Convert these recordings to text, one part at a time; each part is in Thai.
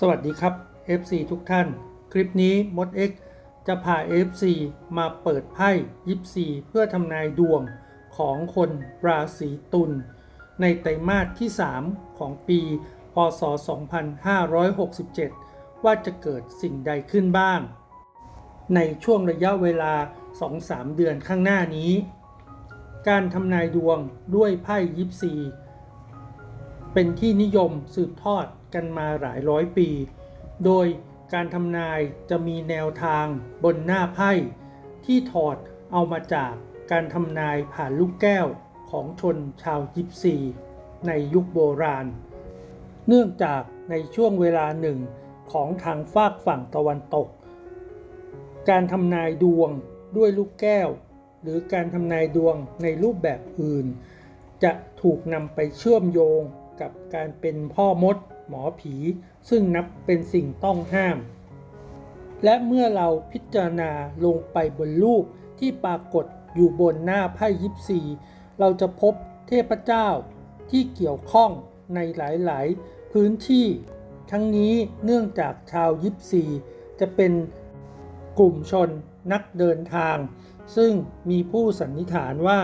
สวัสดีครับ FC ทุกท่าน คลิปนี้มด X จะพา FC มาเปิดไพ่ยิปซีเพื่อทำนายดวงของคนราศีตุลในไตรมาสที่ 3 ของปี พศ 2567 ว่าจะเกิดสิ่งใดขึ้นบ้าง ในช่วงระยะเวลา 2-3 เดือนข้างหน้านี้ การทำนายดวงด้วยไพ่ยิปซีเป็นที่นิยมสืบทอด กันมาหลายร้อยปี โดยการทำนายจะมีแนวทางบนหน้าไพ่ ที่ถอดเอามาจากการทำนายผ่านลูกแก้วของชนชาวยิปซี ในยุคโบราณ เนื่องจากในช่วงเวลาหนึ่งของทางฝากฝั่งตะวันตก การทำนายดวงด้วยลูกแก้ว หรือการทำนายดวงในรูปแบบอื่น จะถูกนำไปเชื่อมโยงกับการเป็นพ่อมด หมอผี ซึ่งนับเป็นสิ่งต้องห้าม และเมื่อเราพิจารณาลงไปบนรูปที่ปรากฏอยู่บนหน้าไพ่ยิปซีเราจะพบเทพเจ้าที่เกี่ยวข้องในหลายๆ พื้นที่ ทั้งนี้เนื่องจากชาวยิปซีจะเป็นกลุ่มชนนักเดินทาง ซึ่งมีผู้สันนิษฐานว่า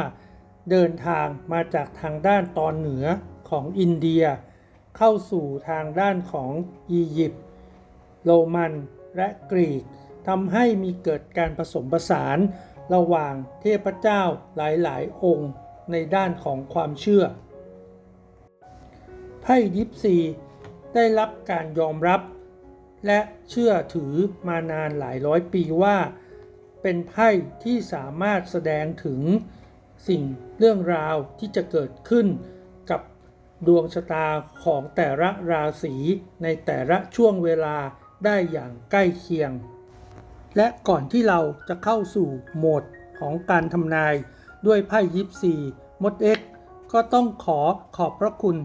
เดินทางมาจากทางด้านตอนเหนือของอินเดีย เข้าสู่ทางด้านของอียิปต์โรมันและกรีกทำให้มีเกิดการผสมผสานระหว่างเทพเจ้าหลายๆ องค์ในด้านของความเชื่อ ไพ่ยิปซีได้รับการยอมรับ และเชื่อถือมานานหลายร้อยปีว่า เป็นไพ่ที่สามารถแสดงถึงสิ่งเรื่องราวที่จะเกิดขึ้น ดวงชะตาของแต่ละราศีในแต่ละช่วงเวลาได้อย่างใกล้เคียง และก่อนที่เราจะเข้าสู่โหมดของการทำนายด้วยไพ่ยิปซีมดเอ็กก็ต้องขอขอบพระคุณ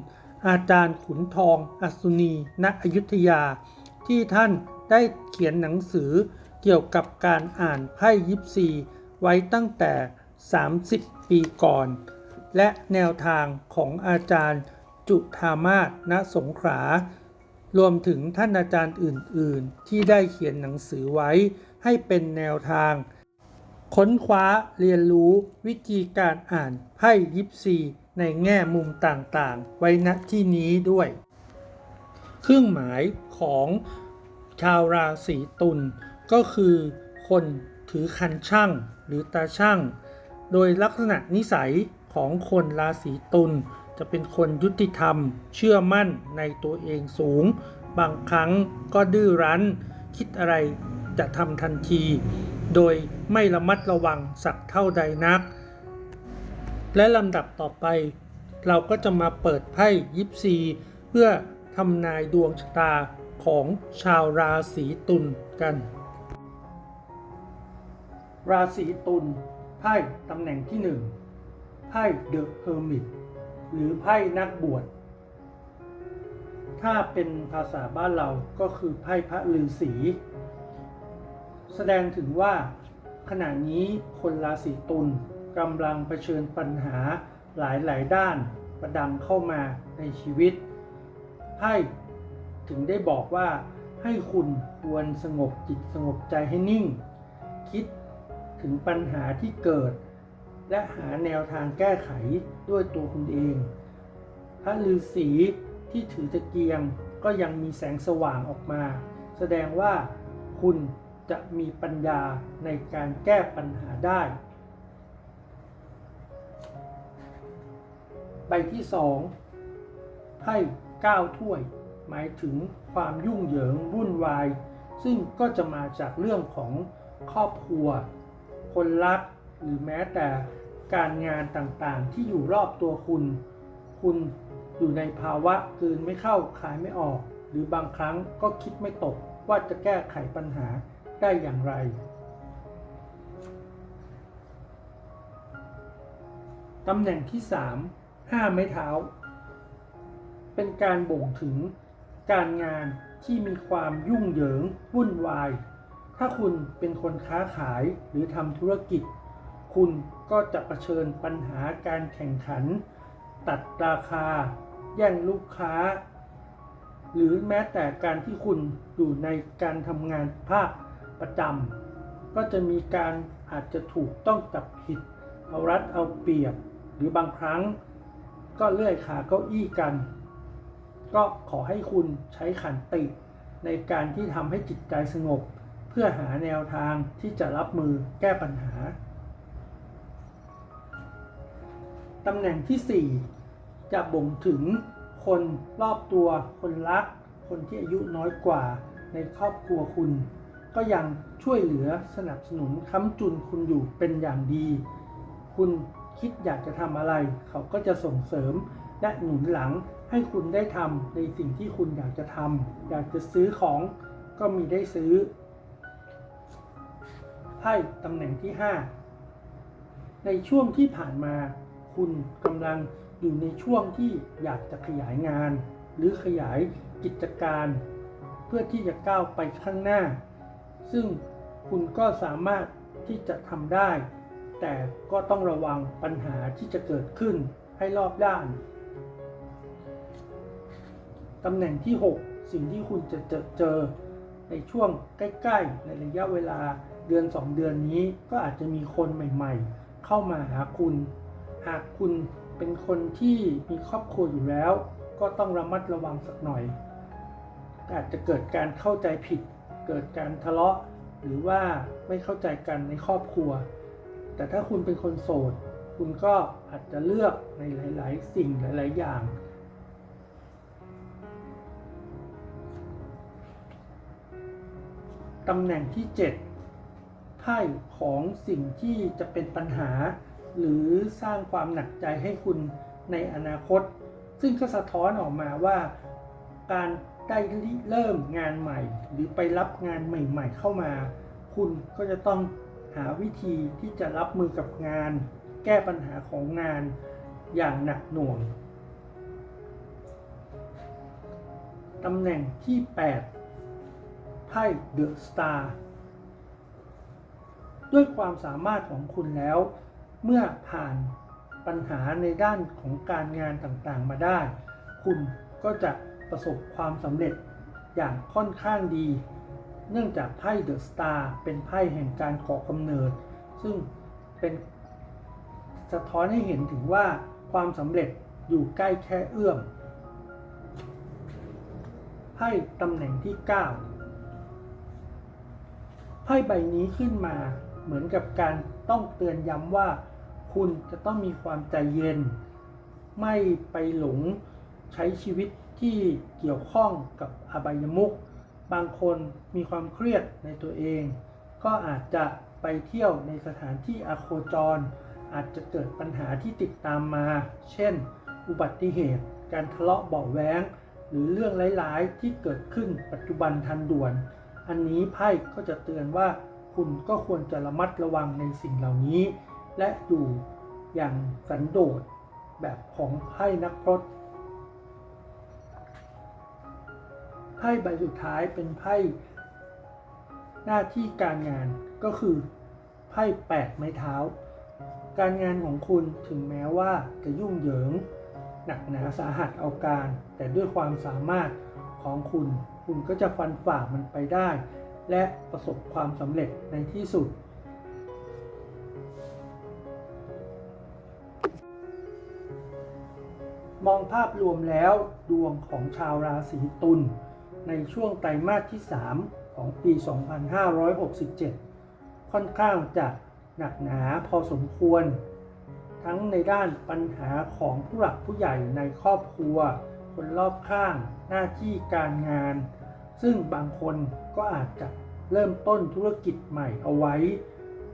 อาจารย์ขุนทองอัศนีณอยุธยา ที่ท่านได้เขียนหนังสือเกี่ยวกับการอ่านไพ่ยิปซีไว้ตั้งแต่ 30 ปีก่อน และแนวทางของอาจารย์ จุธามาศณสงขลารวมถึงท่านอาจารย์อื่น ๆ ที่ได้เขียนหนังสือไว้ให้เป็นแนวทาง ค้นคว้าเรียนรู้วิธีการอ่านไพ่ยิปซีในแง่มุมต่าง ๆ ไว้ณที่นี้ด้วย เครื่องหมายของชาวราศีตุลก็คือคนถือคันช่างหรือตาช่าง โดยลักษณะนิสัยของคนราศีตุล จะเป็นคนยุติธรรม เชื่อมั่นในตัวเองสูง บางครั้งก็ดื้อรั้น คิดอะไรจะทำทันที โดยไม่ระมัดระวังสักเท่าใดนัก และลำดับต่อไป เราก็จะมาเปิดไพ่ยิปซีเพื่อทำนายดวงชะตาของชาวราศีตุลกัน ราศีตุลไพ่ตำแหน่งที่หนึ่งไพ่เดอะเฮอร์มิต หรือไพ่นักบวช ถ้าเป็นภาษาบ้านเราก็คือไพ่พระฤาษี แสดงถึงว่าขณะนี้คนราศีตุลกำลังเผชิญปัญหาหลาย ๆ ด้านประดังเข้ามาในชีวิตไพ่ถึงได้บอกว่าให้คุณควรสงบจิตสงบใจให้นิ่ง คิดถึงปัญหาที่เกิด และหาแนวทางแก้ไขด้วยตัวคุณเอง พระฤาษีที่ถือตะเกียงก็ยังมีแสงสว่างออกมา แสดงว่าคุณจะมีปัญญาในการแก้ปัญหาได้ ใบที่สองไพ่เก้าถ้วย หมายถึงความยุ่งเหยิงวุ่นวาย ซึ่งก็จะมาจากเรื่องของครอบครัว คนรัก หรือแม้แต่การงานต่างๆ ที่อยู่รอบตัวคุณ คุณอยู่ในภาวะกืนไม่เข้าคายไม่ออก หรือบางครั้งก็คิดไม่ตกว่าจะแก้ไขปัญหาได้อย่างไร ตำแหน่งที่ 3 5 ไม้เท้า เป็นการบ่งถึงการงานที่มีความยุ่งเหยิงวุ่นวาย ถ้าคุณเป็นคนค้าขายหรือทำธุรกิจ คุณก็จะะเผชิญปัญหาการแข่งขัน ตัดราคา แย่งลูกค้า หรือแม้แต่การที่คุณอยู่ในการทำงานภาคประจำก็จะมีการอาจจะถูกต้องจับผิด เอารัดเอาเปรียบ หรือบางครั้ง ก็เลื่อยขาเก้าอี้กัน ก็ขอให้คุณใช้ขันติในการที่ทำให้จิตใจสงบ เพื่อหาแนวทางที่จะรับมือแก้ปัญหา ตำแหน่งที่ 4 จะบ่งถึงคนรอบตัวคนรัก คนที่อายุน้อยกว่าในครอบครัวคุณ ก็ยังช่วยเหลือสนับสนุนค้ำจุนคุณอยู่เป็นอย่างดี คุณคิดอยากจะทำอะไร เขาก็จะส่งเสริมและหนุนหลังให้คุณได้ทำในสิ่งที่คุณอยากจะทำอยากจะซื้อของก็มีได้ซื้อไพ่ตำแหน่งที่ 5 ในช่วงที่ผ่านมา คุณกำลังอยู่ในช่วงที่อยากจะขยายงาน หรือขยายกิจการ เพื่อที่จะก้าวไปข้างหน้า ซึ่งคุณก็สามารถที่จะทำได้ แต่ก็ต้องระวังปัญหาที่จะเกิดขึ้นให้รอบด้านตำแหน่งที่ 6 สิ่งที่คุณจะเจอเจอในช่วงใกล้ๆ ในระยะเวลาเดือน 2 เดือนนี้ก็อาจจะมีคนใหม่ๆ เข้ามาหาคุณ หากคุณเป็นคนที่มีครอบครัวอยู่แล้ว ก็ต้องระมัดระวังสักหน่อย อาจจะเกิดการเข้าใจผิด เกิดการทะเลาะ หรือว่าไม่เข้าใจกันในครอบครัว แต่ถ้าคุณเป็นคนโสด คุณก็อาจจะเลือกในหลาย ๆ สิ่งหลาย ๆ อย่างตำแหน่งที่ 7 ไพ่ของสิ่งที่จะเป็นปัญหา หรือสร้างความหนักใจให้คุณในอนาคต ซึ่งก็สะท้อนออกมาว่าการได้เริ่มงานใหม่ หรือไปรับงานใหม่ ๆ เข้ามา คุณก็จะต้องหาวิธีที่จะรับมือกับงาน แก้ปัญหาของงานอย่างหนักหน่วงตำแหน่งที่ 8 ไพ่เดอะสตาร์ด้วยความสามารถของคุณแล้ว เมื่อผ่านปัญหาในด้านของการงานต่างๆ มาได้ คุณก็จะประสบความสำเร็จอย่างค่อนข้างดี เนื่องจากไพ่เดอะสตาร์เป็นไพ่แห่งการก่อกำเนิด ซึ่งเป็นสะท้อนให้เห็นถึงว่าความสำเร็จอยู่ใกล้แค่เอื้อมไพ่ตำแหน่งที่ 9 ไพ่ใบนี้ขึ้นมาเหมือนกับการ ต้องเตือนย้ำว่า คุณจะต้องมีความใจเย็น ไม่ไปหลงใช้ชีวิตที่เกี่ยวข้องกับอบายมุขบางคนมีความเครียดในตัวเอง ก็อาจจะไปเที่ยวในสถานที่อโคจร อาจจะเกิดปัญหาที่ติดตามมา เช่น อุบัติเหตุ การทะเลาะเบาแวงหรือเรื่องร้ายๆที่เกิดขึ้นปัจจุบันทันด่วน อันนี้ไพ่ก็จะเตือนว่า คุณก็ควรจะระมัดระวังในสิ่งเหล่านี้ และอยู่อย่างสันโดษแบบของไพ่นักพรตไพ่ใบสุดท้ายเป็นไพ่หน้าที่การงานก็คือไพ่แปดไม้เท้า การงานของคุณถึงแม้ว่าจะยุ่งเหยิง หนักหนาสาหัสเอาการ แต่ด้วยความสามารถของคุณ คุณก็จะฟันฝ่ามันไปได้ และประสบความสำเร็จในที่สุด มองภาพรวมแล้วดวงของชาวราศีตุลในช่วงไตรมาสที่ 3 ของปี 2567 ค่อนข้างจะหนักหนาพอสมควร ทั้งในด้านปัญหาของผู้หลักผู้ใหญ่ในครอบครัว คนรอบข้างหน้าที่การงาน ซึ่งบางคนก็อาจจะเริ่มต้นธุรกิจใหม่เอาไว้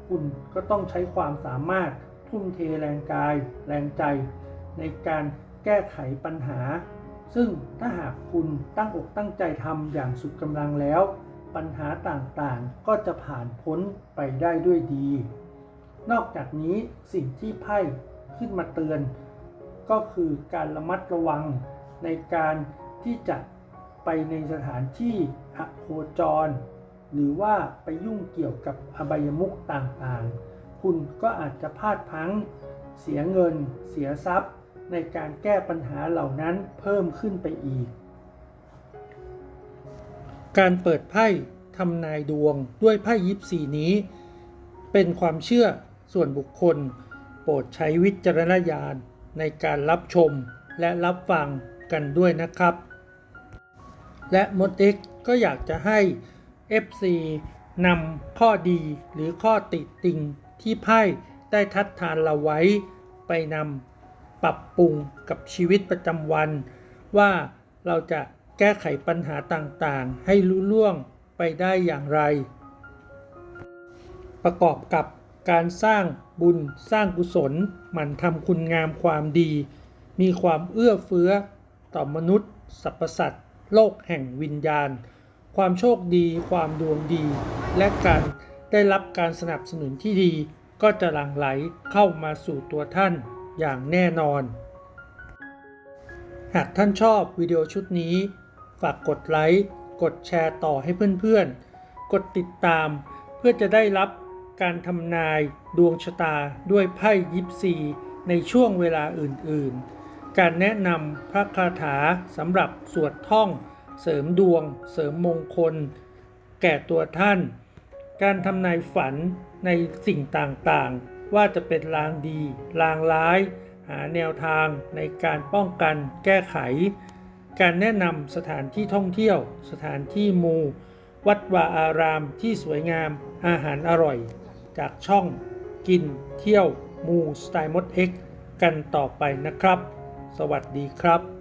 คุณก็ต้องใช้ความสามารถทุ่มเทแรงกาย แรงใจ ในการแก้ไขปัญหา ซึ่งถ้าหากคุณตั้งอกตั้งใจทำอย่างสุดกำลังแล้ว ปัญหาต่างๆก็จะผ่านพ้นไปได้ด้วยดี นอกจากนี้สิ่งที่ไพ่ขึ้นมาเตือน ก็คือการระมัดระวังในการที่จะ ไปในสถานที่อโคจร หรือว่าไปยุ่งเกี่ยวกับอบายมุขต่างๆ คุณก็อาจจะพลาดพังเสียเงิน เสียทรัพย์ ในการแก้ปัญหาเหล่านั้นเพิ่มขึ้นไปอีก การเปิดไพ่ทำนายดวงด้วยไพ่ยิปซีนี้ เป็นความเชื่อส่วนบุคคล โปรดใช้วิจารณญาณในการรับชมและรับฟังกันด้วยนะครับ และมด X ก็อยากจะให้ FC นำข้อดีหรือข้อติติงที่ไพ่ได้ทัดทานเราไว้ ไปนำปรับปรุงกับชีวิตประจำวัน ว่าเราจะแก้ไขปัญหาต่างๆ ให้รู้ล่วงไปได้อย่างไร ประกอบกับการสร้างบุญสร้างกุศลหมั่นทำคุณงามความดี มีความเอื้อเฟื้อต่อมนุษย์สรรพสัตว์ โลกแห่งวิญญาณ ความโชคดี ความดวงดี และการได้รับการสนับสนุนที่ดี ก็จะหลั่งไหลเข้ามาสู่ตัวท่านอย่างแน่นอน หากท่านชอบวิดีโอชุดนี้ ฝากกดไลค์ กดแชร์ต่อให้เพื่อนๆ กดติดตาม เพื่อจะได้รับการทำนายดวงชะตาด้วยไพ่ยิปซีในช่วงเวลาอื่นๆ การแนะนำพระคาถาสำหรับสวดท่อง เสริมดวง เสริมมงคล แก่ตัวท่าน การทำนายฝันในสิ่งต่างๆ ว่าจะเป็นลางดี ลางร้าย หาแนวทางในการป้องกันแก้ไข การแนะนำสถานที่ท่องเที่ยว สถานที่มู วัดวาอารามที่สวยงามอาหารอร่อย จากช่อง กิน เที่ยวมูสไตล์มดเอ็กกันต่อไปนะครับ สวัสดีครับ